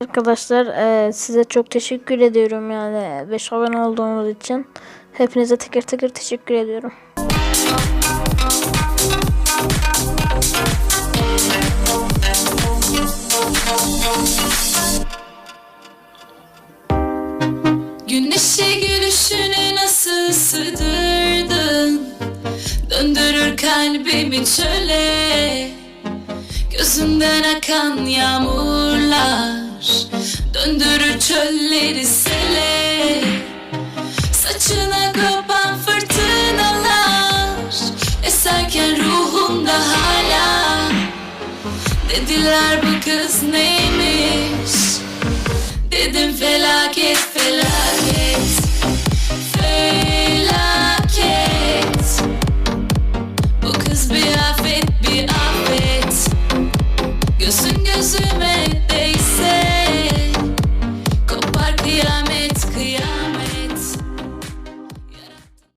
Arkadaşlar eee, size çok teşekkür ediyorum yani 5 abone olduğunuz için. Hepinize teker teker teşekkür ediyorum. Güneşe gülüşünü nasıl sığdırdın? Döndürür kalbimi çöle. Gözünden akan yağmurlar Döndürür çölleri sele. Saçına kopan fırtınalar Eserken ruhumda hala Dediler bu kız neymiş?